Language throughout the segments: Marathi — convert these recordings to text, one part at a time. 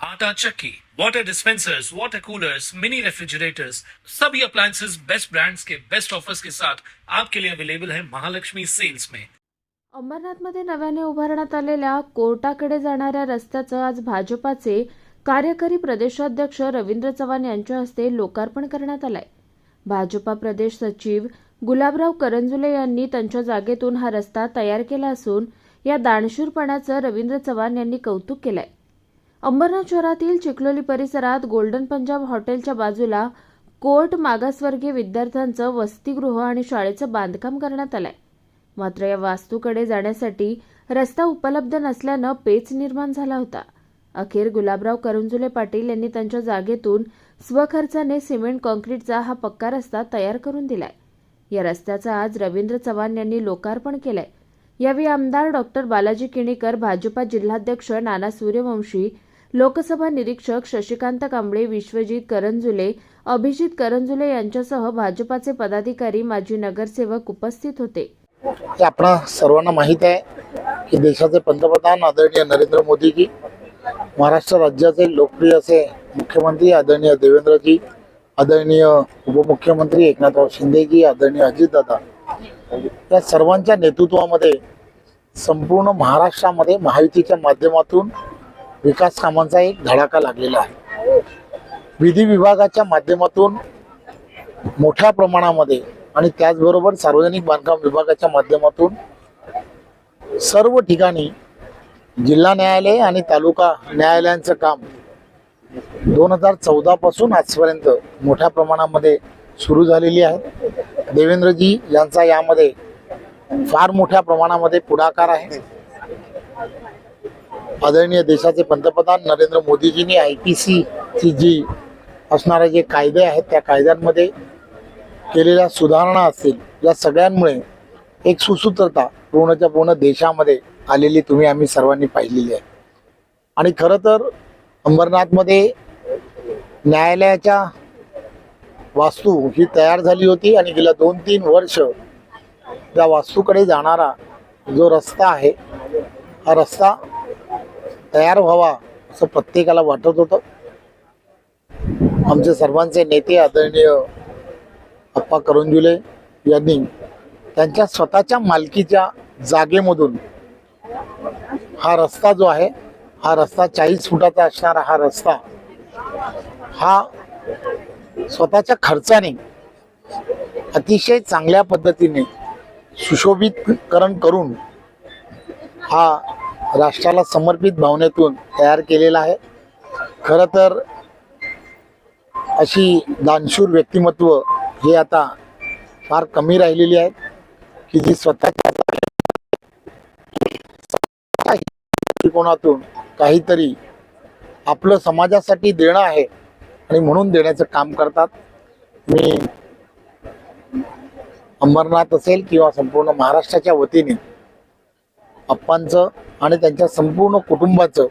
आटा चक्की, water dispensers water coolers mini refrigerators सभी अप्लायंसेस बेस्ट ब्रांड्स के बेस्ट ऑफर्स के साथ आपके लिए अवेलेबल है महालक्ष्मी सेल्स में। अंबरनाथमध्ये नव्याने उभारण्यात आलेल्या कोर्टाकडे जाणाऱ्या रस्त्याचं आज भाजपाचे कार्यकारी प्रदेशाध्यक्ष रवींद्र चव्हाण यांच्या हस्ते लोकार्पण करण्यात आलंय. भाजपा प्रदेश सचिव गुलाबराव करंजुले यांनी त्यांच्या जागेतून हा रस्ता तयार केला असून या दानशूरपणाचं रवींद्र चव्हाण यांनी कौतुक केलंय. अंबरनाथ शहरातील चिखलोली परिसरात गोल्डन पंजाब हॉटेलच्या बाजूला कोर्ट मागासवर्गीय विद्यार्थ्यांचं वसतिगृह आणि शाळेचं बांधकाम करण्यात आलंय. मात्र या वास्तूकडे जाण्यासाठी रस्ता उपलब्ध नसल्यानं पेच निर्माण झाला होता. अखेर गुलाबराव करंजुले पाटील यांनी त्यांच्या जागेतून स्वखर्चाने सिमेंट कॉन्क्रीटचा हा पक्का रस्ता तयार करून दिलाय. या रस्त्याचं आज रवींद्र चव्हाण यांनी लोकार्पण केलंय. यावेळी आमदार डॉक्टर बालाजी किणीकर भाजपा जिल्हाध्यक्ष नाना सूर्यवंशी लोकसभा निरीक्षक शशिकांत कांबळे विश्वजित करंजुले अभिजित करंजुले यांच्यासह भाजपाचे पदाधिकारी माजी नगरसेवक उपस्थित होते. हे आपणा सर्वांना माहीत आहे की देशाचे पंतप्रधान आदरणीय नरेंद्र मोदीजी महाराष्ट्र राज्याचे लोकप्रिय असे मुख्यमंत्री आदरणीय देवेंद्रजी आदरणीय उपमुख्यमंत्री एकनाथराव शिंदेजी आदरणीय अजितदादा या सर्वांच्या नेतृत्वामध्ये संपूर्ण महाराष्ट्रामध्ये महायुतीच्या माध्यमातून विकास कामांचा एक धडाका लागलेला आहे. विधी विभागाच्या माध्यमातून मोठ्या प्रमाणामध्ये आणि त्याचबरोबर सार्वजनिक बांधकाम विभागाच्या माध्यमातून सर्व ठिकाणी जिल्हा न्यायालय आणि तालुका न्यायालयांचं काम दोन हजार चौदापासून आजपर्यंत मोठ्या प्रमाणामध्ये सुरू झालेली आहे. देवेंद्रजी यांचा यामध्ये फार मोठ्या प्रमाणामध्ये पुढाकार आहे. आदरणीय देशाचे पंतप्रधान नरेंद्र मोदीजींनी आय पी सीची जी असणारे जे कायदे आहेत त्या कायद्यांमध्ये केलेल्या सुधारणा असतील या सगळ्यांमुळे एक सुसूत्रता पूर्णच्या पूर्ण देशामध्ये आलेली तुम्ही आम्ही सर्वांनी पाहिलेली आहे. आणि खरं तर अंबरनाथमध्ये न्यायालयाच्या वास्तू ही तयार झाली होती आणि गेल्या दोन तीन वर्ष त्या वास्तूकडे जाणारा जो रस्ता आहे हा रस्ता तयार व्हावा असं प्रत्येकाला वाटत होतं. आमचे सर्वांचे नेते आदरणीय अप्पा करंजुले यांनी त्यांच्या स्वतःच्या मालकीच्या जागेमधून हा रस्ता जो आहे हा रस्ता चाळीस फुटाचा असणारा हा रस्ता हा स्वतःच्या खर्चाने अतिशय चांगल्या पद्धतीने सुशोभितकरण करून हा राष्ट्राला समर्पित भावनेतून तयार केलेला आहे. खरं तर अशी दानशूर व्यक्तिमत्व हे आता फार कमी राहिलेली आहेत की जी स्वतःच्या दृष्टिकोनातून काहीतरी आपलं समाजासाठी देणं आहे आणि म्हणून देण्याचं काम करतात. मी अंबरनाथ असेल किंवा संपूर्ण महाराष्ट्राच्या वतीने अप्पांचं आणि त्यांच्या संपूर्ण कुटुंबाचं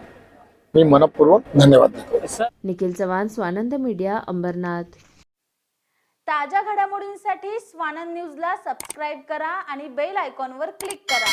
मी मनपूर्वक धन्यवाद देतो. निखिल चव्हाण स्वानंद मीडिया अंबरनाथ. ताज्या घडामोडींसाठी स्वानंद न्यूजला सबस्क्राईब करा आणि बेल आयकॉनवर क्लिक करा.